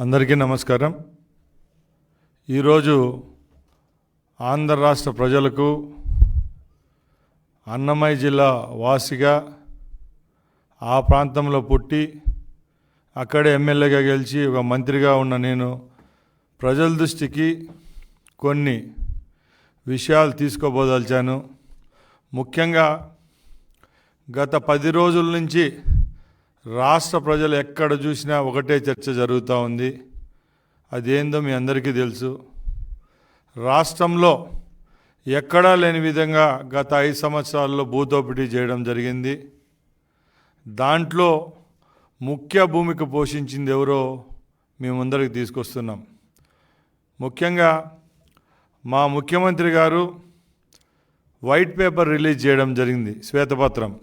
అందరికీ నమస్కారం. ఈరోజు ఆంధ్ర రాష్ట్ర ప్రజలకు అన్నమయ్య జిల్లా వాసిగా ఆ ప్రాంతంలో పుట్టి అక్కడే ఎమ్మెల్యేగా గెలిచి ఒక మంత్రిగా ఉన్న నేను ప్రజల దృష్టికి కొన్ని విషయాలు తీసుకోబోదలిచాను. ముఖ్యంగా గత పది రోజుల నుంచి రాష్ట్ర ప్రజలు ఎక్కడ చూసినా ఒకటే చర్చ జరుగుతూ ఉంది. అదేందో మీ అందరికీ తెలుసు. రాష్ట్రంలో ఎక్కడా లేని విధంగా గత ఐదు సంవత్సరాల్లో భూదోపిడీ చేయడం జరిగింది. దాంట్లో ముఖ్య భూమిక పోషించింది ఎవరో మేము ముందరికి తీసుకొస్తున్నాం. ముఖ్యంగా మా ముఖ్యమంత్రి గారు వైట్ పేపర్ రిలీజ్ చేయడం జరిగింది శ్వేతపత్రం.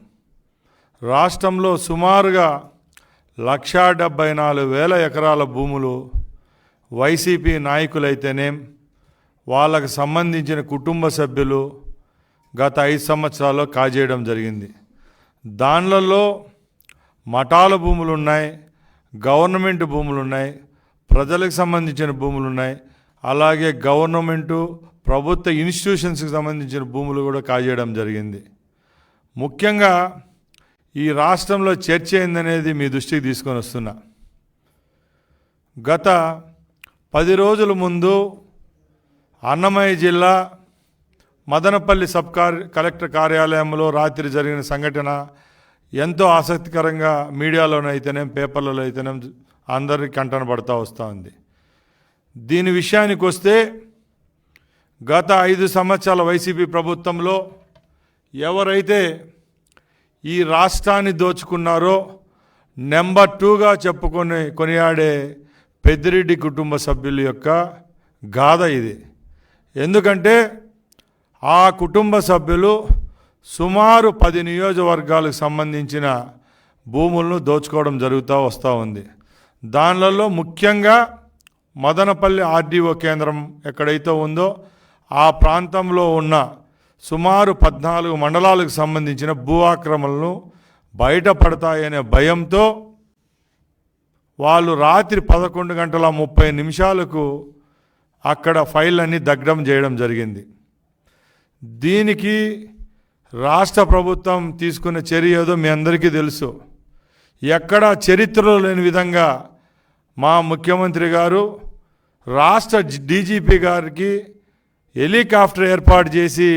రాష్ట్రంలో సుమారుగా లక్షా డెబ్బై నాలుగు వేల ఎకరాల భూములు వైసీపీ నాయకులైతేనేం వాళ్ళకు సంబంధించిన కుటుంబ సభ్యులు గత ఐదు సంవత్సరాల్లో కాజేయడం జరిగింది. దానిలలో మఠాల భూములు ఉన్నాయి గవర్నమెంట్ భూములు ఉన్నాయి ప్రజలకు సంబంధించిన భూములు ఉన్నాయి అలాగే గవర్నమెంటు ప్రభుత్వ ఇన్స్టిట్యూషన్స్కి సంబంధించిన భూములు కూడా కాజేయడం జరిగింది. ముఖ్యంగా ఈ రాష్ట్రంలో చర్చ అయిందనేది మీ దృష్టికి తీసుకొని వస్తున్నా. గత పది రోజుల ముందు అన్నమయ్య జిల్లా మదనపల్లి సబ్ కలెక్టర్ కార్యాలయంలో రాత్రి జరిగిన సంఘటన ఎంతో ఆసక్తికరంగా మీడియాలోనైతేనేం పేపర్లలో అయితేనేం అందరికీ కంటన పడతా వస్తూ ఉంది. దీని విషయానికి వస్తే గత ఐదు సంవత్సరాల వైసీపీ ప్రభుత్వంలో ఎవరైతే ఈ రాష్ట్రాన్ని దోచుకున్నారో నెంబర్ టూగా చెప్పుకొని కొనియాడే పెద్దిరెడ్డి కుటుంబ సభ్యుల యొక్క గాథ ఇది. ఎందుకంటే ఆ కుటుంబ సభ్యులు సుమారు పది నియోజకవర్గాలకు సంబంధించిన భూములను దోచుకోవడం జరుగుతూ వస్తూ ఉంది. దానిలలో ముఖ్యంగా మదనపల్లి ఆర్డీఓ కేంద్రం ఎక్కడైతే ఉందో ఆ ప్రాంతంలో ఉన్న సుమారు పద్నాలుగు మండలాలకు సంబంధించిన భూ ఆక్రమణలు బయటపడతాయనే భయంతో వాళ్ళు రాత్రి పదకొండు గంటల ముప్పై నిమిషాలకు అక్కడ ఫైల్ అన్ని దగ్ధం చేయడం జరిగింది. దీనికి రాష్ట్ర ప్రభుత్వం తీసుకున్న చర్య ఏదో మీ అందరికీ తెలుసు. ఎక్కడా చరిత్రలో లేని విధంగా మా ముఖ్యమంత్రి గారు రాష్ట్ర డీజీపీ గారికి హెలికాప్టర్ ఏర్పాటు చేసి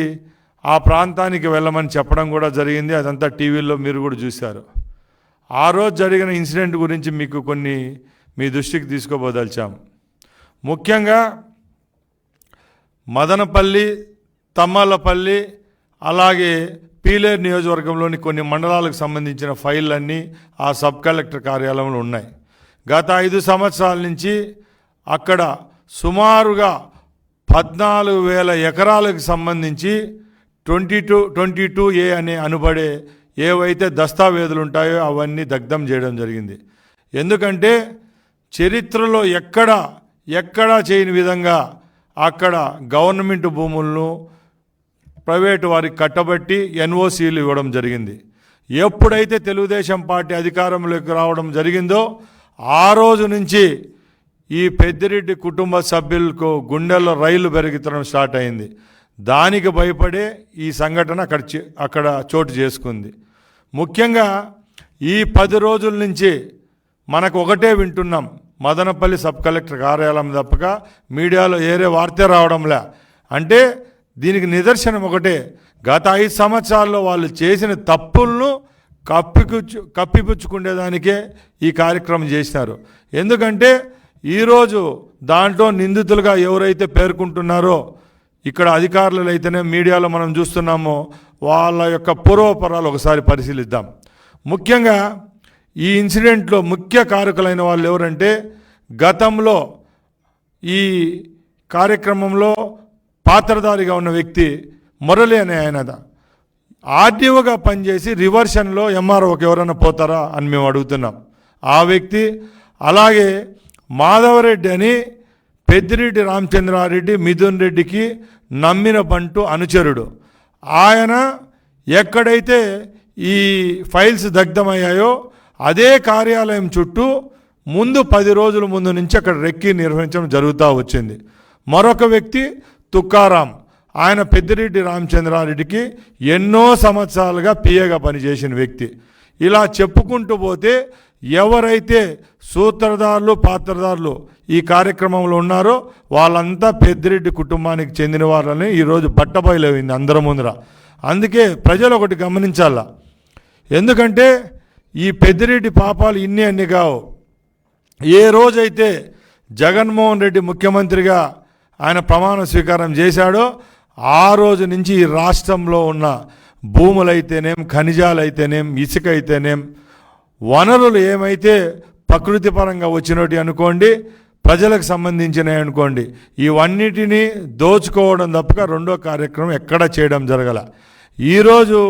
ఆ ప్రాంతానికి వెళ్ళమని చెప్పడం కూడా జరిగింది. అదంతా టీవీలో మీరు కూడా చూశారు. ఆ రోజు జరిగిన ఇన్సిడెంట్ గురించి మీకు కొన్ని మీ దృష్టికి తీసుకోబోదలిచాం ముఖ్యంగా మదనపల్లి తమ్మలపల్లి అలాగే పీలేరు నియోజకవర్గంలోని కొన్ని మండలాలకు సంబంధించిన ఫైళ్ళన్నీ ఆ సబ్ కలెక్టర్ కార్యాలయంలో ఉన్నాయి. గత ఐదు సంవత్సరాల నుంచి అక్కడ సుమారుగా పద్నాలుగు వేల ఎకరాలకు సంబంధించి twenty two twenty two A అనే అనుబడే ఏవైతే దస్తావేజులు ఉంటాయో అవన్నీ దగ్ధం చేయడం జరిగింది. ఎందుకంటే చరిత్రలో ఎక్కడ ఎక్కడా చేయని విధంగా అక్కడ గవర్నమెంట్ భూములను ప్రైవేటు వారికి కట్టబట్టి ఎన్ఓసీలు ఇవ్వడం జరిగింది. ఎప్పుడైతే తెలుగుదేశం పార్టీ అధికారంలోకి రావడం జరిగిందో ఆ రోజు నుంచి ఈ పెద్దిరెడ్డి కుటుంబ సభ్యులకు గుండెల్లో రైలు పెరుగుతడం స్టార్ట్ అయింది. దానికి భయపడే ఈ సంఘటన అక్కడ అక్కడ చోటు చేసుకుంది. ముఖ్యంగా ఈ పది రోజుల నుంచి మనకు ఒకటే వింటున్నాం. మదనపల్లి సబ్ కలెక్టర్ కార్యాలయం తప్పక మీడియాలో ఏరే వార్తే రావడంలే. అంటే దీనికి నిదర్శనం ఒకటే. గత ఐదు సంవత్సరాల్లో వాళ్ళు చేసిన తప్పులను కప్పిపుచ్చు కప్పిపుచ్చుకునేదానికే ఈ కార్యక్రమం చేసినారు. ఎందుకంటే ఈరోజు దాంట్లో నిందితులుగా ఎవరైతే పేర్కొంటున్నారో ఇక్కడ అధికారులు అయితేనే మీడియాలో మనం చూస్తున్నామో వాళ్ళ యొక్క పూర్వపరాలు ఒకసారి పరిశీలిద్దాం. ముఖ్యంగా ఈ ఇన్సిడెంట్లో ముఖ్య కారకులైన వాళ్ళు ఎవరంటే గతంలో ఈ కార్యక్రమంలో పాత్రధారిగా ఉన్న వ్యక్తి మురళి అనే ఆయనద. ఆర్డీఓగా పనిచేసి రివర్షన్లో ఎంఆర్ఓకి ఎవరైనా పోతారా అని మేము అడుగుతున్నాం. ఆ వ్యక్తి అలాగే మాధవరెడ్డి అని పెద్దిరెడ్డి రామచంద్రారెడ్డి మిథున్ రెడ్డికి నమ్మిన బంటు అనుచరుడు. ఆయన ఎక్కడైతే ఈ ఫైల్స్ దగ్ధమయ్యాయో అదే కార్యాలయం చుట్టూ ముందు పది రోజుల ముందు నుంచి అక్కడ రెక్కి నిర్వహించడం జరుగుతూ వచ్చింది. మరొక వ్యక్తి తుకారాం ఆయన పెద్దిరెడ్డి రామచంద్రారెడ్డికి ఎన్నో సంవత్సరాలుగా పిఏగా పనిచేసిన వ్యక్తి. ఇలా చెప్పుకుంటూ పోతే ఎవరైతే సూత్రధారులు పాత్రధారులు ఈ కార్యక్రమంలో ఉన్నారో వాళ్ళంతా పెద్దిరెడ్డి కుటుంబానికి చెందిన వాళ్ళని ఈరోజు బట్టబయలైంది అందరి ముందర. అందుకే ప్రజలు ఒకటి గమనించాల? ఎందుకంటే ఈ పెద్దిరెడ్డి పాపాలు ఇన్ని అన్ని కావు. ఏ రోజైతే జగన్మోహన్ రెడ్డి ముఖ్యమంత్రిగా ఆయన ప్రమాణ స్వీకారం చేశాడో ఆ రోజు నుంచి ఈ రాష్ట్రంలో ఉన్న భూములైతేనేం ఖనిజాలైతేనేం ఇసుక అయితేనేం వనరులు ఏమైతే ప్రకృతి పరంగా వచ్చినట్టు అనుకోండి ప్రజలకు సంబంధించినవి అనుకోండి ఇవన్నిటినీ దోచుకోవడం తప్పక రెండో కార్యక్రమం ఎక్కడ చేయడం జరగల. ఈరోజు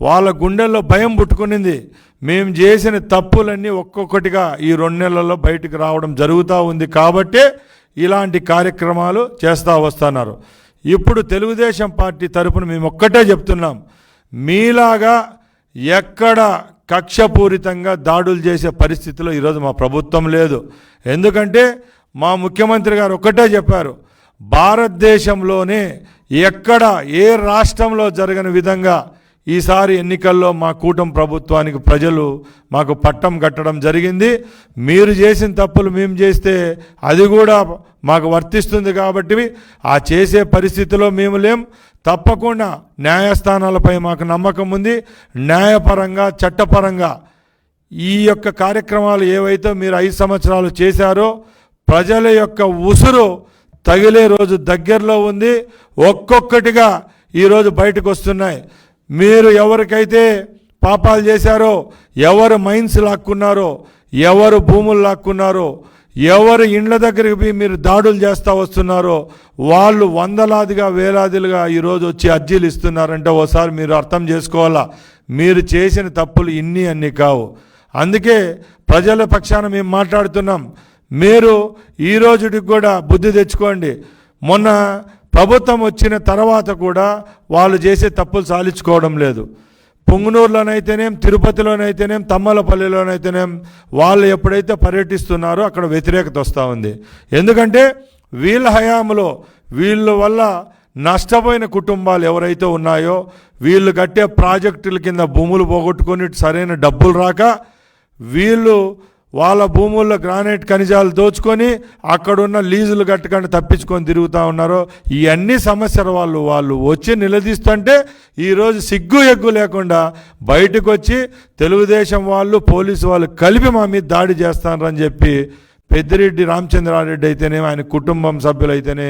వాళ్ళ గుండెల్లో భయం పుట్టుకునింది. మేము చేసిన తప్పులన్నీ ఒక్కొక్కటిగా ఈ రెండు నెలల్లో బయటకు రావడం జరుగుతూ ఉంది కాబట్టే ఇలాంటి కార్యక్రమాలు చేస్తూ వస్తున్నారు. ఇప్పుడు తెలుగుదేశం పార్టీ తరపున మేము ఒక్కటే చెప్తున్నాం. మీలాగా ఎక్కడ కక్షపూరితంగా దాడులు చేసే పరిస్థితిలో ఈరోజు మా ప్రభుత్వం లేదు. ఎందుకంటే మా ముఖ్యమంత్రి గారు ఒక్కటే చెప్పారు భారతదేశంలోనే ఎక్కడ ఏ రాష్ట్రంలో జరగని విధంగా ఈసారి ఎన్నికల్లో మా కూటమి ప్రభుత్వానికి ప్రజలు మాకు పట్టం కట్టడం జరిగింది. మీరు చేసిన తప్పులు మేము చేస్తే అది కూడా మాకు వర్తిస్తుంది కాబట్టి ఆ చేసే పరిస్థితిలో మేము లేం. తప్పకుండా న్యాయస్థానాలపై మాకు నమ్మకం ఉంది. న్యాయపరంగా చట్టపరంగా ఈ యొక్క కార్యక్రమాలు ఏవైతే మీరు ఐదు సంవత్సరాలు చేశారో ప్రజల యొక్క ఉసురు తగిలే రోజు దగ్గరలో ఉంది. ఒక్కొక్కటిగా ఈరోజు బయటకు వస్తున్నాయి. మీరు ఎవరికైతే పాపాలు చేశారో ఎవరు మైన్స్ లాక్కున్నారో ఎవరు భూములు లాక్కున్నారో ఎవరు ఇండ్ల దగ్గరికి పోయి మీరు దాడులు చేస్తూ వస్తున్నారో వాళ్ళు వందలాదిగా వేలాదిలుగా ఈరోజు వచ్చి అర్జీలు ఇస్తున్నారంటే ఓసారి మీరు అర్థం చేసుకోవాలా? మీరు చేసిన తప్పులు ఇన్ని అన్ని కావు. అందుకే ప్రజల పక్షాన మేము మాట్లాడుతున్నాం. మీరు ఈ రోజుకి కూడా బుద్ధి తెచ్చుకోండి. మొన్న ప్రభుత్వం వచ్చిన తర్వాత కూడా వాళ్ళు చేసే తప్పులు సాలించుకోవడం లేదు. పొంగునూరులోనైతేనేం తిరుపతిలోనైతేనేం తమ్మలపల్లిలోనైతేనేం వాళ్ళు ఎప్పుడైతే పర్యటిస్తున్నారో అక్కడ వ్యతిరేకత వస్తూ ఉంది. ఎందుకంటే వీళ్ళ హయాంలో వీళ్ళ వల్ల నష్టపోయిన కుటుంబాలు ఎవరైతే ఉన్నాయో వీళ్ళు కట్టే ప్రాజెక్టుల కింద భూములు పోగొట్టుకొని సరైన డబ్బులు రాక వీళ్ళు వాళ్ళ భూముల్లో గ్రానైట్ ఖనిజాలు దోచుకొని అక్కడున్న లీజులు కట్టుకొని తప్పించుకొని తిరుగుతూ ఉన్నారు ఇవన్నీ సమస్యలు వాళ్ళు వాళ్ళు వచ్చి నిలదీస్తుంటే ఈరోజు సిగ్గు ఎగ్గు లేకుండా బయటకు వచ్చి తెలుగుదేశం వాళ్ళు పోలీసు వాళ్ళు కలిపి మా మీద దాడి చేస్తారని చెప్పి పెద్దిరెడ్డి రామచంద్రారెడ్డి అయితేనే ఆయన కుటుంబం సభ్యులు అయితేనే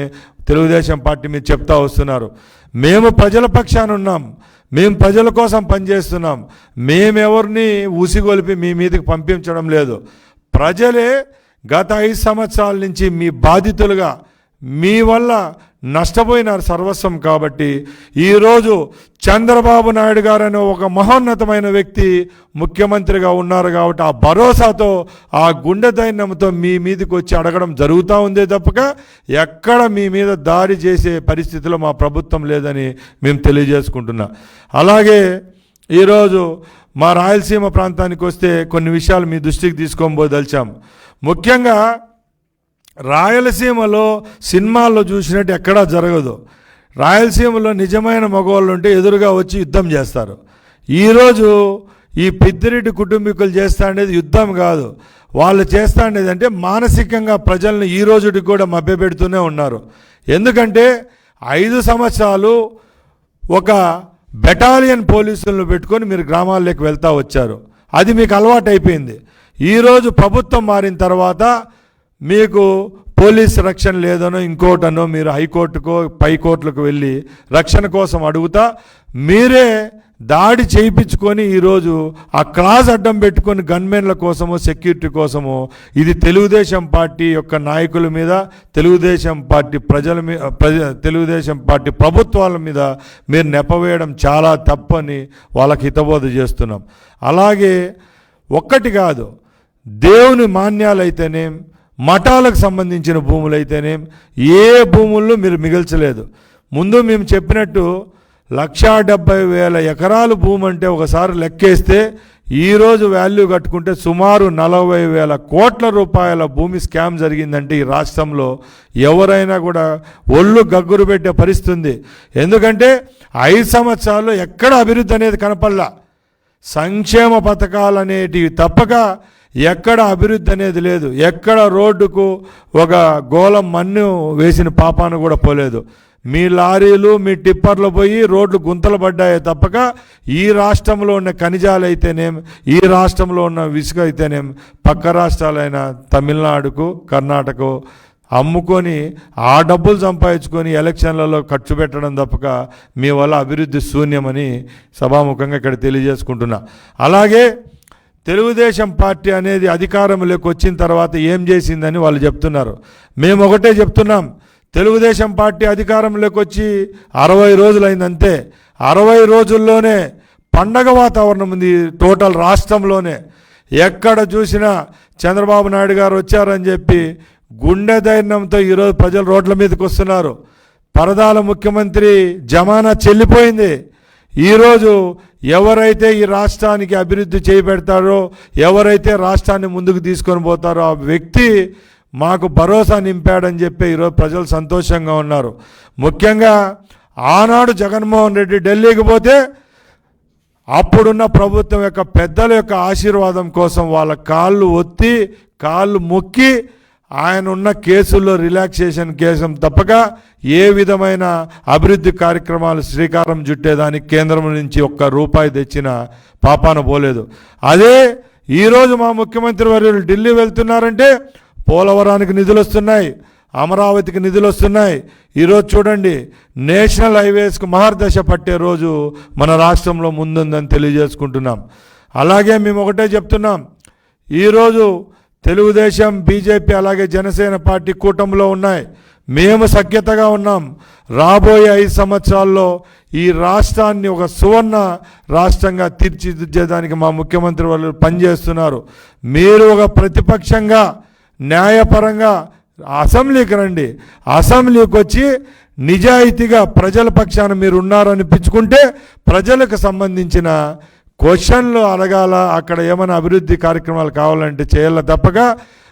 తెలుగుదేశం పార్టీ మీద చెప్తా వస్తున్నారు. మేము ప్రజల పక్షాన ఉన్నాం. మేము ప్రజల కోసం పనిచేస్తున్నాం. మేమెవరిని ఉసిగొలిపి మీ మీదకి పంపించడం లేదు. ప్రజలే గత ఐదు సంవత్సరాల నుంచి మీ బాధితులుగా మీ వల్ల నష్టపోయినారు సర్వస్వం కాబట్టి ఈరోజు చంద్రబాబు నాయుడు గారు అనే ఒక మహోన్నతమైన వ్యక్తి ముఖ్యమంత్రిగా ఉన్నారు కాబట్టి ఆ భరోసాతో ఆ గుండె దైన్యంతో మీ మీదకి వచ్చి అడగడం జరుగుతూ ఉందే తప్పక ఎక్కడ మీ మీద దాడి చేసే పరిస్థితిలో మా ప్రభుత్వం లేదని మేము తెలియజేసుకుంటున్నా. అలాగే ఈరోజు మా రాయలసీమ ప్రాంతానికి వస్తే కొన్ని విషయాలు మీ దృష్టికి తీసుకోబోదలిచాం ముఖ్యంగా రాయలసీమలో సినిమాల్లో చూసినట్టు ఎక్కడా జరగదు. రాయలసీమలో నిజమైన మగవాళ్ళు ఉంటే ఎదురుగా వచ్చి యుద్ధం చేస్తారు. ఈరోజు ఈ పెద్దిరెడ్డి కుటుంబీకులు చేస్తా అనేది యుద్ధం కాదు. వాళ్ళు చేస్తా అనేది అంటే మానసికంగా ప్రజల్ని ఈ రోజుకి కూడా మభ్యపెడుతూనే ఉన్నారు. ఎందుకంటే ఐదు సంవత్సరాలు ఒక బెటాలియన్ పోలీసులను పెట్టుకొని మీరు గ్రామాల్లోకి వెళ్తా వచ్చారు. అది మీకు అలవాటు అయిపోయింది ఈరోజు ప్రభుత్వం మారిన తర్వాత మీకు పోలీస్ రక్షణ లేదనో ఇంకోటనో మీరు హైకోర్టుకో పై కోర్టులకు వెళ్ళి రక్షణ కోసం అడుగుతా మీరే దాడి చేయించుకొని ఈరోజు ఆ క్రాస్ అడ్డం పెట్టుకొని గన్మెన్ల కోసమో సెక్యూరిటీ కోసమో ఇది తెలుగుదేశం పార్టీ యొక్క నాయకుల మీద తెలుగుదేశం పార్టీ ప్రజల మీద ప్రజ తెలుగుదేశం పార్టీ ప్రభుత్వాల మీద మీరు నెపవేయడం చాలా తప్పని వాళ్ళకి హితబోధ చేస్తున్నాం. అలాగే ఒక్కటి కాదు దేవుని మాన్యాలైతేనే మఠాలకు సంబంధించిన భూములైతేనేం ఏ భూముల్లో మీరు మిగల్చలేదు. ముందు మేము చెప్పినట్టు లక్షా డెబ్బై వేల ఎకరాలు భూమి అంటే ఒకసారి లెక్కేస్తే ఈరోజు వాల్యూ కట్టుకుంటే సుమారు నలభై వేల కోట్ల రూపాయల భూమి స్కామ్ జరిగిందంటే ఈ రాష్ట్రంలో ఎవరైనా కూడా ఒళ్ళు గగ్గురు పెట్టే పరిస్థితి ఉంది. ఎందుకంటే ఐదు సంవత్సరాల్లో ఎక్కడ అభివృద్ధి అనేది కనపడలా. సంక్షేమ పథకాలు అనేటివి తప్పక ఎక్కడ అభివృద్ధి అనేది లేదు. ఎక్కడ రోడ్డుకు ఒక గోళం మన్ను వేసిన పాపాను కూడా పోలేదు. మీ లారీలు మీ టిప్పర్లు పోయి రోడ్లు గుంతలు పడ్డాయే తప్పక ఈ రాష్ట్రంలో ఉన్న ఖనిజాలు అయితేనేం ఈ రాష్ట్రంలో ఉన్న ఇసుక అయితేనేం పక్క రాష్ట్రాలైన తమిళనాడుకు కర్ణాటక అమ్ముకొని ఆ డబ్బులు సంపాదించుకొని ఎలక్షన్లలో ఖర్చు పెట్టడం తప్పక మీ వల్ల అభివృద్ధి శూన్యమని సభాముఖంగా ఇక్కడ తెలియజేసుకుంటున్నా. అలాగే తెలుగుదేశం పార్టీ అనేది అధికారంలోకి వచ్చిన తర్వాత ఏం చేసిందని వాళ్ళు చెప్తున్నారు. మేము ఒకటే చెప్తున్నాం. తెలుగుదేశం పార్టీ అధికారంలోకి వచ్చి అరవై రోజులైంది అంతే అరవై రోజుల్లోనే పండగ వాతావరణం ఉంది టోటల్ రాష్ట్రంలోనే. ఎక్కడ చూసినా చంద్రబాబు నాయుడు గారు వచ్చారని చెప్పి గుండె ధైర్యంతో ఈరోజు ప్రజలు రోడ్ల మీదకి వస్తున్నారు. పరదాల ముఖ్యమంత్రి జమానా చెల్లిపోయింది. ఈరోజు ఎవరైతే ఈ రాష్ట్రానికి అభివృద్ధి చేపెడతారో ఎవరైతే రాష్ట్రాన్ని ముందుకు తీసుకొని పోతారో ఆ వ్యక్తి మాకు భరోసా నింపాడని చెప్పి ఈరోజు ప్రజలు సంతోషంగా ఉన్నారు. ముఖ్యంగా ఆనాడు జగన్మోహన్ రెడ్డి ఢిల్లీకి పోతే అప్పుడున్న ప్రభుత్వం యొక్క పెద్దల యొక్క ఆశీర్వాదం కోసం వాళ్ళ కాళ్ళు ఒత్తి కాళ్ళు మొక్కి ఆయన ఉన్న కేసుల్లో రిలాక్సేషన్ కేసం తప్పక ఏ విధమైన అభివృద్ధి కార్యక్రమాలు శ్రీకారం చుట్టేదానికి కేంద్రం నుంచి ఒక్క రూపాయి తెచ్చిన పాపాన పోలేదు. అదే ఈరోజు మా ముఖ్యమంత్రి వర్యులు ఢిల్లీ వెళ్తున్నారంటే పోలవరానికి నిధులు వస్తున్నాయి అమరావతికి నిధులు వస్తున్నాయి. ఈరోజు చూడండి నేషనల్ హైవేస్కు మహర్దశ పట్టే రోజు మన రాష్ట్రంలో ముందుందని తెలియజేసుకుంటున్నాం. అలాగే మేము ఒకటే చెప్తున్నాం ఈరోజు తెలుగుదేశం బీజేపీ అలాగే జనసేన పార్టీ కూటమిలో ఉన్నాయి. మేము సఖ్యతగా ఉన్నాం. రాబోయే ఐదు సంవత్సరాల్లో ఈ రాష్ట్రాన్ని ఒక సువర్ణ రాష్ట్రంగా తీర్చిదిద్దేదానికి మా ముఖ్యమంత్రి వాళ్ళు పనిచేస్తున్నారు. మీరు ఒక ప్రతిపక్షంగా న్యాయపరంగా అసెంబ్లీకి రండి. అసెంబ్లీకి వచ్చి నిజాయితీగా ప్రజల పక్షాన మీరు ఉన్నారనిపించుకుంటే ప్రజలకు సంబంధించిన క్వశ్చన్లు అడగాల అక్కడ ఏమైనా అభివృద్ధి కార్యక్రమాలు కావాలంటే చేయాల తప్పక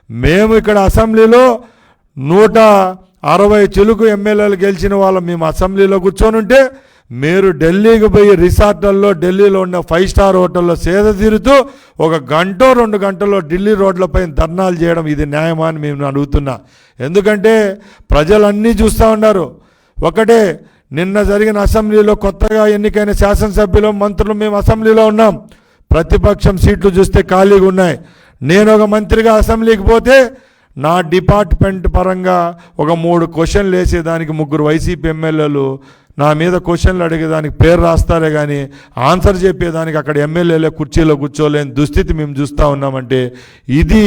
మేము ఇక్కడ అసెంబ్లీలో నూట అరవై చిలుకు ఎమ్మెల్యేలు గెలిచిన వాళ్ళం. మేము అసెంబ్లీలో కూర్చొని ఉంటే మీరు ఢిల్లీకి పోయి రిసార్ట్లలో ఢిల్లీలో ఉన్న ఫైవ్ స్టార్ హోటల్లో సేద తీరుతూ ఒక గంట రెండు గంటల్లో ఢిల్లీ రోడ్లపై ధర్నాలు చేయడం ఇది న్యాయమా అని మేము అడుగుతున్నా. ఎందుకంటే ప్రజలన్నీ చూస్తూ ఉన్నారు. ఒకటే నిన్న జరిగిన అసెంబ్లీలో కొత్తగా ఎన్నికైన శాసనసభ్యులు మంత్రులు మేము అసెంబ్లీలో ఉన్నాం. ప్రతిపక్షం సీట్లు చూస్తే ఖాళీగా ఉన్నాయి. నేను ఒక మంత్రిగా అసెంబ్లీకి పోతే నా డిపార్ట్మెంట్ పరంగా ఒక మూడు క్వశ్చన్లు వేసేదానికి ముగ్గురు వైసీపీ ఎమ్మెల్యేలు నా మీద క్వశ్చన్లు అడిగేదానికి పేరు రాస్తారే కానీ ఆన్సర్ చెప్పేదానికి అక్కడ ఎమ్మెల్యేలే కుర్చీలో కూర్చోలేని దుస్థితి మేము చూస్తూ ఉన్నామంటే ఇది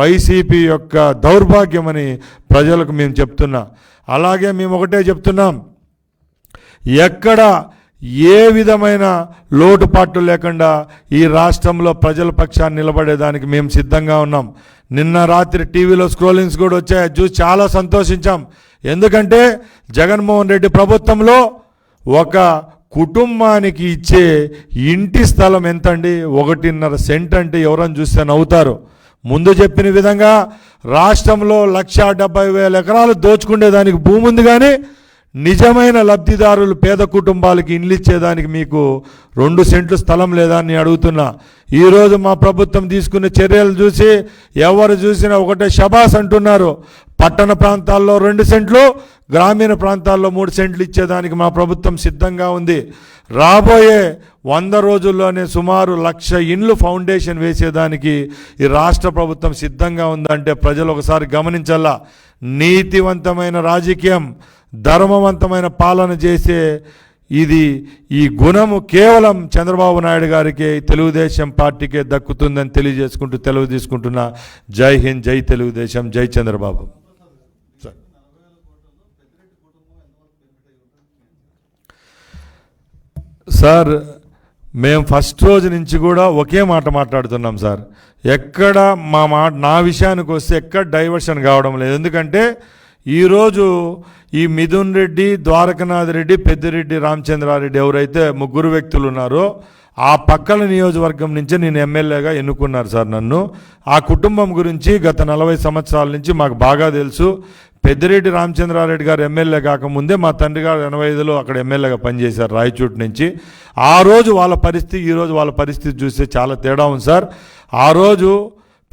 వైసీపీ యొక్క దౌర్భాగ్యమని ప్రజలకు మేము చెప్తున్నా. అలాగే మేము ఒకటే చెప్తున్నాం. ఎక్కడ ఏ విధమైన లోటుపాట్లు లేకుండా ఈ రాష్ట్రంలో ప్రజల పక్షాన్ని నిలబడేదానికి మేము సిద్ధంగా ఉన్నాం. నిన్న రాత్రి టీవీలో స్క్రోలింగ్స్ కూడా వచ్చాయి. చూసి చాలా సంతోషించాం. ఎందుకంటే జగన్మోహన్ రెడ్డి ప్రభుత్వంలో ఒక కుటుంబానికి ఇచ్చే ఇంటి స్థలం ఎంతండి? ఒకటిన్నర సెంట్ అంటే ఎవరని చూస్తే నవ్వుతారు. ముందు చెప్పిన విధంగా రాష్ట్రంలో లక్ష డెబ్బై వేల ఎకరాలు దోచుకునేదానికి భూమి ఉంది కానీ నిజమైన లబ్ధిదారులు పేద కుటుంబాలకి ఇండ్లు ఇచ్చేదానికి మీకు రెండు సెంట్లు స్థలం లేదా అని అడుగుతున్నా. ఈరోజు మా ప్రభుత్వం తీసుకున్న చర్యలు చూసి ఎవరు చూసినా ఒకటే షబాస్ అంటున్నారు. పట్టణ ప్రాంతాల్లో రెండు సెంట్లు గ్రామీణ ప్రాంతాల్లో మూడు సెంట్లు ఇచ్చేదానికి మా ప్రభుత్వం సిద్ధంగా ఉంది. రాబోయే వంద రోజుల్లోనే సుమారు లక్ష ఇండ్లు ఫౌండేషన్ వేసేదానికి ఈ రాష్ట్ర ప్రభుత్వం సిద్ధంగా ఉందంటే ప్రజలు ఒకసారి గమనించాలా? నీతివంతమైన రాజకీయం ధర్మవంతమైన పాలన చేసే ఇది ఈ గుణము కేవలం చంద్రబాబు నాయుడు గారికి తెలుగుదేశం పార్టీకే దక్కుతుందని తెలియజేసుకుంటూ తెలుగు తీసుకుంటున్నా జై హింద్ జై తెలుగుదేశం జై చంద్రబాబు. సార్ మేము ఫస్ట్ రోజు నుంచి కూడా ఒకే మాట మాట్లాడుతున్నాం సార్. ఎక్కడ మా మాట నా విషయానికి వస్తే ఎక్కడ డైవర్షన్ కావడం లేదు. ఎందుకంటే ఈరోజు ఈ మిథున్ రెడ్డి ద్వారకనాథ్ రెడ్డి పెద్దిరెడ్డి రామచంద్రారెడ్డి ఎవరైతే ముగ్గురు వ్యక్తులు ఉన్నారో ఆ పక్కల నియోజకవర్గం నుంచి నేను ఎమ్మెల్యేగా ఎన్నుకున్నారు సార్ నన్ను. ఆ కుటుంబం గురించి గత నలభై సంవత్సరాల నుంచి మాకు బాగా తెలుసు. పెద్దిరెడ్డి రామచంద్రారెడ్డి గారు ఎమ్మెల్యే కాకముందే మా తండ్రి గారు ఎనభై ఐదులో అక్కడ ఎమ్మెల్యేగా పనిచేశారు రాయచూట్ నుంచి. ఆ రోజు వాళ్ళ పరిస్థితి ఈరోజు వాళ్ళ పరిస్థితి చూస్తే చాలా తేడా ఉంది సార్. ఆ రోజు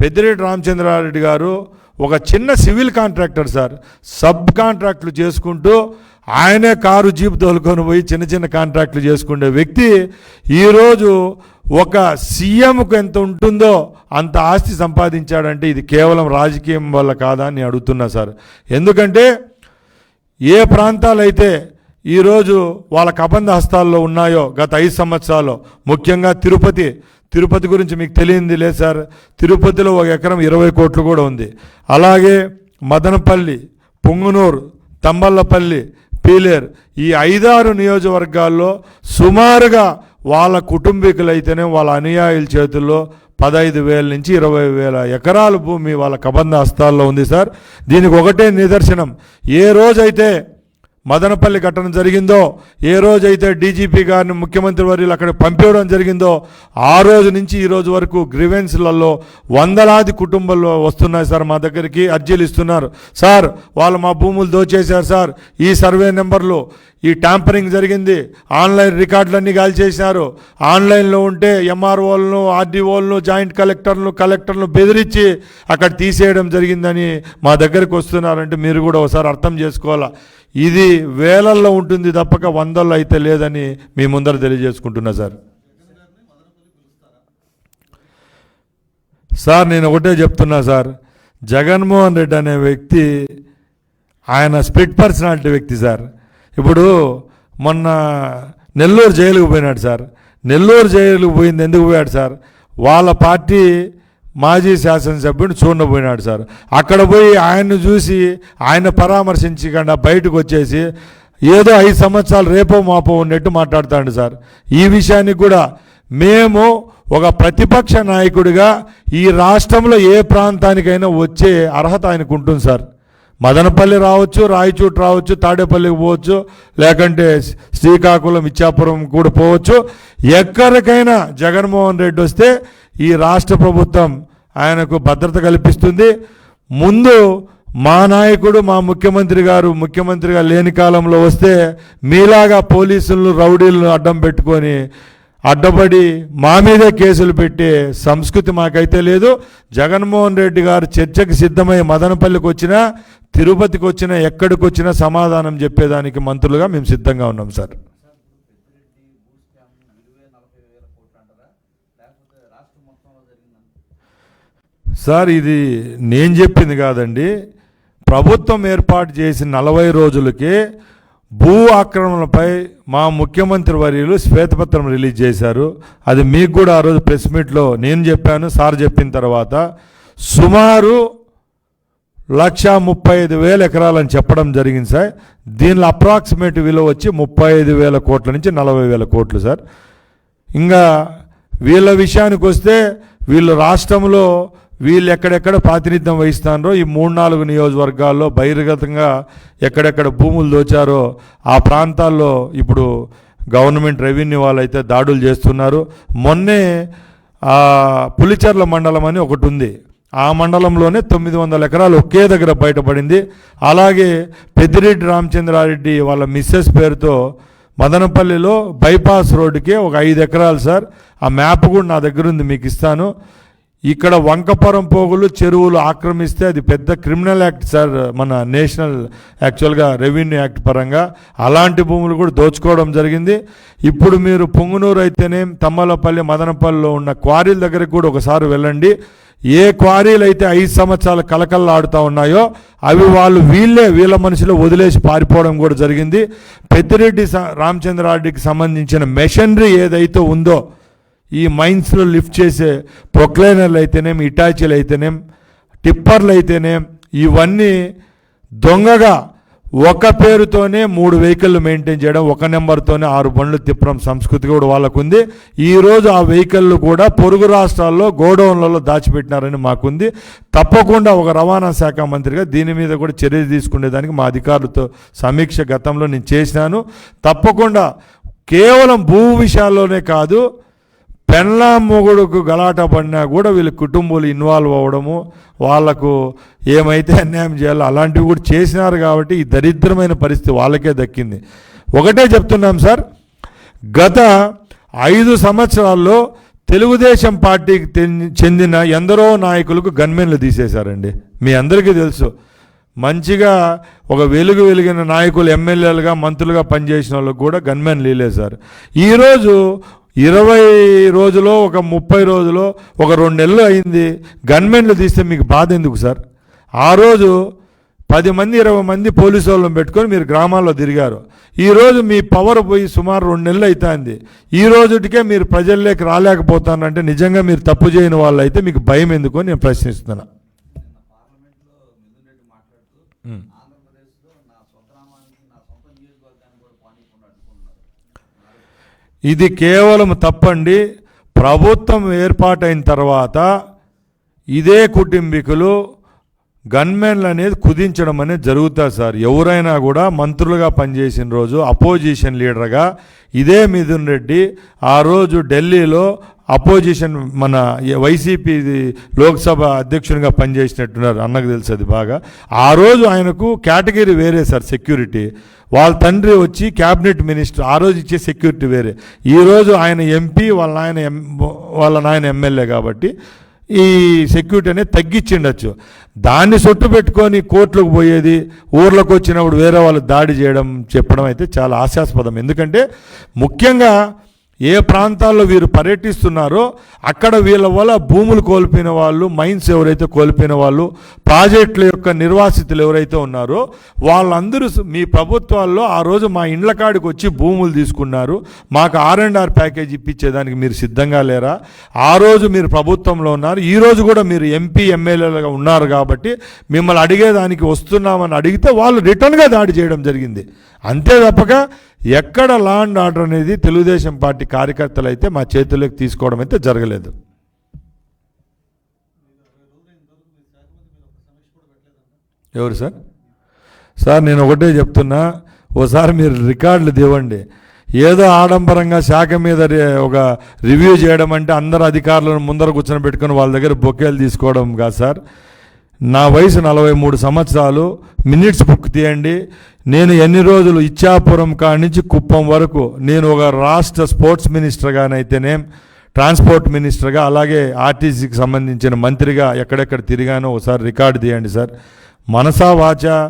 పెద్దిరెడ్డి రామచంద్రారెడ్డి గారు ఒక చిన్న సివిల్ కాంట్రాక్టర్ సార్ సబ్ కాంట్రాక్టులు చేసుకుంటూ ఆయనే కారు జీప్ తోలుకొని పోయి చిన్న చిన్న కాంట్రాక్టులు చేసుకునే వ్యక్తి. ఈరోజు ఒక సీఎంకు ఎంత ఉంటుందో అంత ఆస్తి సంపాదించాడంటే ఇది కేవలం రాజకీయం వల్ల కాదా అని అడుగుతున్నా సార్. ఎందుకంటే ఏ ప్రాంతాలైతే ఈరోజు వాళ్ళ కబంధ హస్తాల్లో ఉన్నాయో గత ఐదు సంవత్సరాలు ముఖ్యంగా తిరుపతి తిరుపతి గురించి మీకు తెలియంది లేదు సార్. తిరుపతిలో ఒక ఎకరం ఇరవై కోట్లు కూడా ఉంది. అలాగే మదనపల్లి పొంగునూరు తంబల్లపల్లి పీలేర్. ఈ ఐదారు నియోజకవర్గాల్లో సుమారుగా వాళ్ళ కుటుంబీకులైతేనే వాళ్ళ అనుయాయుల చేతుల్లో పదహైదు వేల నుంచి ఇరవై వేల ఎకరాల భూమి వాళ్ళ కబంధ హస్తాల్లో ఉంది సార్. దీనికి ఒకటే నిదర్శనం. ఏ రోజైతే మదనపల్లి ఘటన జరిగిందో ఏ రోజైతే డీజీపీ గారిని ముఖ్యమంత్రి వర్యులు అక్కడ పంపించడం జరిగిందో ఆ రోజు నుంచి ఈ రోజు వరకు గ్రివెన్స్లలో వందలాది కుటుంబాలు వస్తున్నాయి సార్ మా దగ్గరికి అర్జీలు ఇస్తున్నారు. సార్ వాళ్ళు మా భూములు దోచేశారు సార్. ఈ సర్వే నెంబర్లు ఈ ట్యాంపరింగ్ జరిగింది. ఆన్లైన్ రికార్డులన్నీ గాలి చేశారు ఆన్లైన్లో ఉంటే ఎంఆర్ఓలను ఆర్డీఓలను జాయింట్ కలెక్టర్లను కలెక్టర్లను బెదిరించి అక్కడ తీసేయడం జరిగిందని మా దగ్గరికి వస్తున్నారంటే మీరు కూడా ఒకసారి అర్థం చేసుకోవాలా. ఇది వేలల్లో ఉంటుంది తప్పక వందల్లో అయితే లేదని మీ ముందర తెలియజేసుకుంటున్నా సార్. సార్ నేను ఒకటే చెప్తున్నా సార్. జగన్మోహన్ రెడ్డి అనే వ్యక్తి ఆయన స్ప్లిట్ పర్సనాలిటీ వ్యక్తి సార్. ఇప్పుడు మొన్న నెల్లూరు జైలుకు పోయినాడు సార్. నెల్లూరు జైలుకు పోయింది ఎందుకు పోయాడు సార్? వాళ్ళ పార్టీ మాజీ శాసనసభ్యుడు చూడబోయినాడు సార్. అక్కడ పోయి ఆయన్ను చూసి ఆయన పరామర్శించకుండా బయటకు వచ్చేసి ఏదో ఐదు సంవత్సరాలు రేపో మాపో ఉన్నట్టు మాట్లాడుతాడు సార్. ఈ విషయానికి కూడా మేము ఒక ప్రతిపక్ష నాయకుడిగా ఈ రాష్ట్రంలో ఏ ప్రాంతానికైనా వచ్చే అర్హత ఆయనకు ఉంటుంది సార్. మదనపల్లి రావచ్చు రాయచూట్ రావచ్చు తాడేపల్లికి పోవచ్చు లేకంటే శ్రీకాకుళం ఇచ్చాపురం కూడా పోవచ్చు. ఎక్కడికైనా జగన్మోహన్ రెడ్డి వస్తే ఈ రాష్ట్ర ప్రభుత్వం ఆయనకు భద్రత కల్పిస్తుంది. ముందు మా నాయకుడు మా ముఖ్యమంత్రి గారు ముఖ్యమంత్రిగా లేని కాలంలో వస్తే మీలాగా పోలీసులను రౌడీలను అడ్డం పెట్టుకొని అడ్డపడి మా మీదే కేసులు పెట్టే సంస్కృతి మాకైతే లేదు. జగన్మోహన్ రెడ్డి గారు చర్చకు సిద్ధమై మదనపల్లికి వచ్చినా తిరుపతికి వచ్చినా ఎక్కడికి వచ్చినా సమాధానం చెప్పేదానికి మంత్రులుగా మేము సిద్ధంగా ఉన్నాం సార్. సార్ ఇది నేను చెప్పింది కాదండి. ప్రభుత్వం ఏర్పాటు చేసిన నలభై రోజులకే భూ ఆక్రమణలపై మా ముఖ్యమంత్రి వర్యులు శ్వేతపత్రం రిలీజ్ చేశారు. అది మీకు కూడా ఆ రోజు ప్రెస్ మీట్లో నేను చెప్పాను సార్ చెప్పిన తర్వాత. సుమారు లక్ష ముప్పై ఐదు వేల ఎకరాలని చెప్పడం జరిగింది సార్. దీనిలో అప్రాక్సిమేట్ విలువ వచ్చి ముప్పై ఐదు వేల కోట్ల నుంచి నలభై వేల కోట్లు సార్. ఇంకా వీళ్ళ విషయానికి వస్తే వీళ్ళు రాష్ట్రంలో వీళ్ళు ఎక్కడెక్కడ ప్రాతినిధ్యం వహిస్తారో ఈ మూడు నాలుగు నియోజకవర్గాల్లో బహిర్గతంగా ఎక్కడెక్కడ భూములు దోచారో ఆ ప్రాంతాల్లో ఇప్పుడు గవర్నమెంట్ రెవెన్యూ వాళ్ళు అయితే దాడులు చేస్తున్నారు. మొన్నే పులిచెర్ల మండలం అని ఒకటి ఉంది ఆ మండలంలోనే తొమ్మిది వందల ఎకరాలు ఒకే దగ్గర బయటపడింది. అలాగే పెద్దిరెడ్డి రామచంద్రారెడ్డి వాళ్ళ మిస్సెస్ పేరుతో మదనపల్లిలో బైపాస్ రోడ్డుకి ఒక ఐదు ఎకరాలు సార్. ఆ మ్యాప్ కూడా నా దగ్గర ఉంది మీకు ఇస్తాను. ఇక్కడ వంకపురం పోగులు చెరువులు ఆక్రమిస్తే అది పెద్ద క్రిమినల్ యాక్ట్ సార్ మన నేషనల్ యాక్చువల్గా రెవెన్యూ యాక్ట్ పరంగా. అలాంటి భూములు కూడా దోచుకోవడం జరిగింది. ఇప్పుడు మీరు పొంగునూరు అయితేనేం తమ్మలపల్లి మదనపల్లిలో ఉన్న క్వారీల దగ్గరికి కూడా ఒకసారి వెళ్ళండి. ఏ క్వారీలు అయితే ఐదు సంవత్సరాలు కలకల్లాడుతూ ఉన్నాయో అవి వాళ్ళు వీళ్ళే వీళ్ళ మనుషులు వదిలేసి పారిపోవడం కూడా జరిగింది. పెద్దిరెడ్డి రామచంద్రారెడ్డికి సంబంధించిన మెషనరీ ఏదైతే ఉందో ఈ మైన్స్లో లిఫ్ట్ చేసే ప్రొక్లైనర్లు అయితేనేం ఇటాచీలు అయితేనేం టిప్పర్లు అయితేనేం ఇవన్నీ దొంగగా ఒక పేరుతోనే మూడు వెహికల్ మెయింటైన్ చేయడం ఒక నెంబర్తోనే ఆరు బండ్లు తిప్పడం సంస్కృతి కూడా వాళ్ళకు ఉంది ఈరోజు ఆ వెహికల్లు కూడా పొరుగు రాష్ట్రాల్లో గోడౌన్లలో దాచిపెట్టినారని మాకుంది. తప్పకుండా ఒక రవాణా శాఖ మంత్రిగా దీని మీద కూడా చర్య తీసుకునేదానికి మా అధికారులతో సమీక్ష గతంలో నేను చేసినాను. తప్పకుండా కేవలం భూ విషయాల్లోనే కాదు పెళ్ళా మొగుడుకు గలాట పడినా కూడా వీళ్ళ కుటుంబాలు ఇన్వాల్వ్ అవ్వడము వాళ్ళకు ఏమైతే అన్యాయం చేయాలో అలాంటివి కూడా చేసినారు కాబట్టి ఈ దరిద్రమైన పరిస్థితి వాళ్ళకే దక్కింది. ఒకటే చెప్తున్నాం సార్ గత ఐదు సంవత్సరాల్లో తెలుగుదేశం పార్టీకి చెందిన ఎందరో నాయకులకు గన్మెన్లు తీసేశారండి. మీ అందరికీ తెలుసు మంచిగా ఒక వెలుగు వెలిగిన నాయకులు ఎమ్మెల్యేలుగా మంత్రులుగా పనిచేసిన వాళ్ళకు కూడా గన్మెన్ సార్. ఈరోజు ఇరవై రోజులో ఒక ముప్పై రోజులో ఒక రెండు నెలలు అయింది. గన్మెన్లు తీస్తే మీకు బాధ ఎందుకు సార్? ఆ రోజు పది మంది ఇరవై మంది పోలీసు వాళ్ళని పెట్టుకొని మీరు గ్రామాల్లో తిరిగారు. ఈరోజు మీ పవర్ పోయి సుమారు రెండు నెలలు అవుతుంది ఈ రోజుటికే మీరు ప్రజల్లోకి రాలేకపోతానంటే నిజంగా మీరు తప్పు చేయని వాళ్ళు అయితే మీకు భయం ఎందుకు అని నేను ప్రశ్నిస్తున్నాను నిన్న పార్లమెంట్లో మిథున్ రెడ్డి మాట్లాడుతూ ఆంధ్రప్రదేశ్లో నా స్వగ్రామానికి నా సొంత నియోజకవర్గాన్ని కూడా పానీయకుండా అడ్డుకున్నారు ఇది కేవలం తప్పండి. ప్రభుత్వం ఏర్పాటైన తర్వాత ఇదే కుటుంబీకులు గన్మెన్లు అనేది కుదించడం అనేది జరుగుతుంది సార్. ఎవరైనా కూడా మంత్రులుగా పనిచేసిన రోజు అపోజిషన్ లీడర్గా ఇదే మిథున్ రెడ్డి ఆ రోజు ఢిల్లీలో అపోజిషన్ మన వైసీపీ లోక్సభ అధ్యక్షునిగా పనిచేసినట్టున్నారు. అన్నకు తెలుసు అది బాగా. ఆ రోజు ఆయనకు కేటగిరీ వేరే సార్ సెక్యూరిటీ. వాళ్ళ తండ్రి వచ్చి క్యాబినెట్ మినిస్టర్ ఆ రోజు ఇచ్చే సెక్యూరిటీ వేరే. ఈరోజు ఆయన ఎంపీ వాళ్ళ ఆయన ఎం వాళ్ళ నాయన ఎమ్మెల్యే కాబట్టి ఈ సెక్యూరిటీ అనేది తగ్గించిండొచ్చు. దాన్ని సొట్టు పెట్టుకొని కోర్టులకు పోయేది ఊర్లకు వచ్చినప్పుడు వేరే వాళ్ళు దాడి చేయడం చెప్పడం అయితే చాలా హాస్యాస్పదం ఎందుకంటే ముఖ్యంగా ఏ ప్రాంతాల్లో వీరు పర్యటిస్తున్నారో అక్కడ వీళ్ళ వల్ల భూములు కోల్పోయిన వాళ్ళు మైన్స్ ఎవరైతే కోల్పోయిన వాళ్ళు ప్రాజెక్టుల యొక్క నిర్వాసితులు ఎవరైతే ఉన్నారో వాళ్ళందరూ మీ ప్రభుత్వాల్లో ఆ రోజు మా ఇండ్ల కాడికి వచ్చి భూములు తీసుకున్నారు. మాకు ఆర్ అండ్ ఆర్ ప్యాకేజ్ ఇప్పించేదానికి మీరు సిద్ధంగా లేరా? ఆ రోజు మీరు ప్రభుత్వంలో ఉన్నారు. ఈ రోజు కూడా మీరు ఎంపీ ఎమ్మెల్యేలుగా ఉన్నారు కాబట్టి మిమ్మల్ని అడిగేదానికి వస్తున్నామని అడిగితే వాళ్ళు రిటర్న్గా దాడి చేయడం జరిగింది. అంతే తప్పక ఎక్కడ లా అండ్ ఆర్డర్ అనేది తెలుగుదేశం పార్టీ కార్యకర్తలు అయితే మా చేతుల్లోకి తీసుకోవడం అయితే జరగలేదు. ఎవరు సార్? సార్ నేను ఒకటే చెప్తున్నా ఓసారి మీరు రికార్డులు దివ్వండి ఏదో ఆడంబరంగా శాఖ మీద ఒక రివ్యూ చేయడం అంటే అందరు అధికారులను ముందర కూర్చొని పెట్టుకుని వాళ్ళ దగ్గర బొకేలు తీసుకోవడం కాదు సార్. నా వయసు నలభై మూడు సంవత్సరాలు. మినిట్స్ బుక్ తీయండి. నేను ఎన్ని రోజులు ఇచ్చాపురం కాడి నుంచి కుప్పం వరకు నేను ఒక రాష్ట్ర స్పోర్ట్స్ మినిస్టర్గానైతేనే ట్రాన్స్పోర్ట్ మినిస్టర్గా అలాగే ఆర్టీసీకి సంబంధించిన మంత్రిగా ఎక్కడెక్కడ తిరిగానో ఒకసారి రికార్డు తీయండి సార్. మనసా వాచ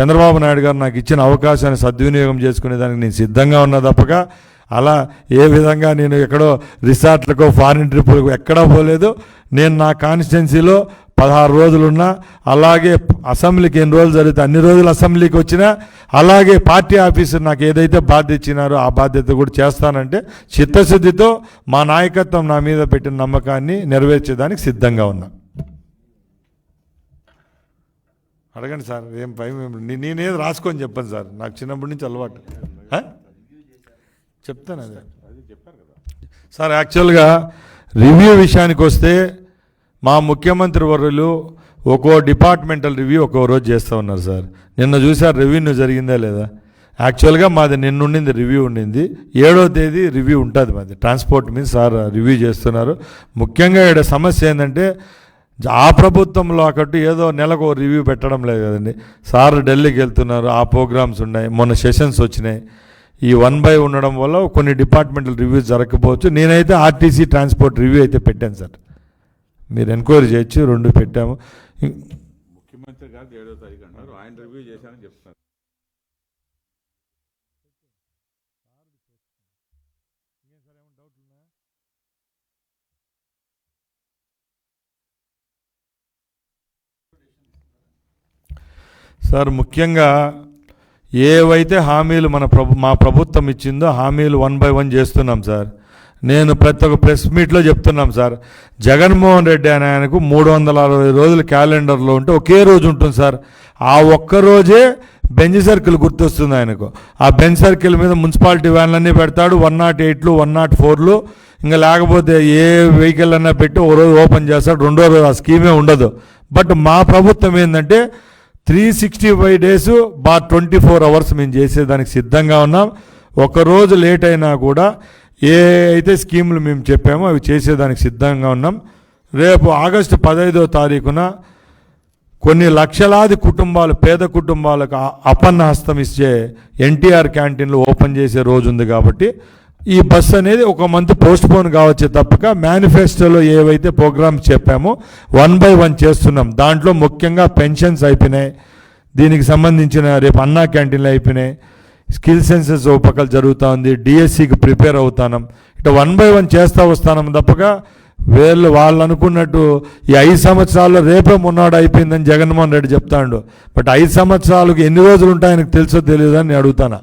చంద్రబాబు నాయుడు గారు నాకు ఇచ్చిన అవకాశాన్ని సద్వినియోగం చేసుకునేదానికి నేను సిద్ధంగా ఉన్నా తప్పక. అలా ఏ విధంగా నేను ఎక్కడో రిసార్ట్లకో ఫారిన్ ట్రిప్పులకు ఎక్కడా పోలేదు. నేను నా కాన్స్టిట్యున్సీలో పదహారు రోజులున్నా అలాగే అసెంబ్లీకి ఎన్ని రోజులు జరిగితే అన్ని రోజులు అసెంబ్లీకి వచ్చినా అలాగే పార్టీ ఆఫీసు నాకు ఏదైతే బాధ్యత ఇచ్చినారో ఆ బాధ్యత కూడా చేస్తానంటే చిత్తశుద్ధితో మా నాయకత్వం నా మీద పెట్టిన నమ్మకాన్ని నెరవేర్చేదానికి సిద్ధంగా ఉన్నా. అడగండి సార్ ఏం భయం నేనేది రాసుకొని చెప్పండి సార్. నాకు చిన్నప్పటి నుంచి అలవాటు. చెప్తాను అదే. సార్ యాక్చువల్గా రివ్యూ విషయానికి వస్తే మా ముఖ్యమంత్రి వర్యులు ఒక్కో డిపార్ట్మెంటల్ రివ్యూ ఒక్కో రోజు చేస్తూ ఉన్నారు సార్. నిన్న చూసారు రెవెన్యూ జరిగిందా లేదా? యాక్చువల్గా మాది నిన్న ఉండింది రివ్యూ ఉండింది. ఏడో తేదీ రివ్యూ ఉంటుంది మాది. ట్రాన్స్పోర్ట్ మీద సార్ రివ్యూ చేస్తున్నారు. ముఖ్యంగా ఇక్కడ సమస్య ఏంటంటే ఆ ప్రభుత్వంలో ఒకటి ఏదో నెలకు రివ్యూ పెట్టడం లేదు కదండి. సార్ ఢిల్లీకి వెళ్తున్నారు ఆ ప్రోగ్రామ్స్ ఉన్నాయి మొన్న సెషన్స్ వచ్చినాయి. ఈ వన్ బై ఉండడం వల్ల కొన్ని డిపార్ట్మెంటల్ రివ్యూస్ జరగకపోవచ్చు. నేనైతే ఆర్టీసీ ట్రాన్స్పోర్ట్ రివ్యూ అయితే పెట్టాను సార్. మీరు ఎంక్వైరీ చేయొచ్చు రెండు పెట్టాము. ముఖ్యమంత్రి గారు ఏడో తారీఖు అన్నారు ఆయన రివ్యూ చేశానని చెప్తున్నారు. సార్ ముఖ్యంగా ఏవైతే హామీలు మన ప్రభు మా ప్రభుత్వం ఇచ్చిందో హామీలు వన్ బై వన్ చేస్తున్నాం సార్. నేను ప్రతి ఒక్క ప్రెస్ మీట్లో చెప్తున్నాం సార్. జగన్మోహన్ రెడ్డి అనే ఆయనకు మూడు వందల అరవై రోజులు క్యాలెండర్లో ఉంటే ఒకే రోజు ఉంటుంది సార్. ఆ ఒక్క రోజే బెంజ్ సర్కిల్ గుర్తొస్తుంది ఆయనకు. ఆ బెంజ్ సర్కిల్ మీద మున్సిపాలిటీ వ్యాన్లన్నీ పెడతాడు. వన్ నాట్ ఎయిట్లు వన్ నాట్ ఫోర్లు ఇంకా లేకపోతే ఏ వెహికల్ అన్నా పెట్టి ఒక రోజు ఓపెన్ చేస్తాడు. రెండో రోజు ఆ స్కీమే ఉండదు. బట్ మా ప్రభుత్వం ఏంటంటే త్రీ సిక్స్టీ ఫైవ్ డేస్ బా ట్వంటీ ఫోర్ అవర్స్ మేము చేసేదానికి సిద్ధంగా ఉన్నాం. ఒకరోజు లేట్ అయినా కూడా ఏ అయితే స్కీములు మేము చెప్పామో అవి చేసేదానికి సిద్ధంగా ఉన్నాం. రేపు ఆగస్టు పదహైదో తారీఖున కొన్ని లక్షలాది కుటుంబాలు పేద కుటుంబాలకు అపన్న హస్తం ఇచ్చే ఎన్టీఆర్ క్యాంటీన్లు ఓపెన్ చేసే రోజు ఉంది కాబట్టి ఈ బస్ అనేది ఒక మంత్ పోస్ట్ పోన్ కావచ్చే తప్పక మేనిఫెస్టోలో ఏవైతే ప్రోగ్రామ్స్ చెప్పామో వన్ బై వన్ చేస్తున్నాం. దాంట్లో ముఖ్యంగా పెన్షన్స్ అయిపోయినాయి. దీనికి సంబంధించిన రేపు అన్నా క్యాంటీన్లు అయిపోయినాయి. స్కిల్ సెన్సెస్ ఓ పక్కన జరుగుతూ ఉంది డిఎస్సికి ప్రిపేర్ అవుతానం. ఇట్లా వన్ బై వన్ చేస్తూ వస్తానం తప్పక. వీళ్ళు వాళ్ళు అనుకున్నట్టు ఈ ఐదు సంవత్సరాల్లో రేపే మొన్నాడు అయిపోయిందని జగన్మోహన్ రెడ్డి చెప్తాడు. బట్ ఐదు సంవత్సరాలకు ఎన్ని రోజులు ఉంటాయని తెలుసో తెలియదని నేను అడుగుతాను?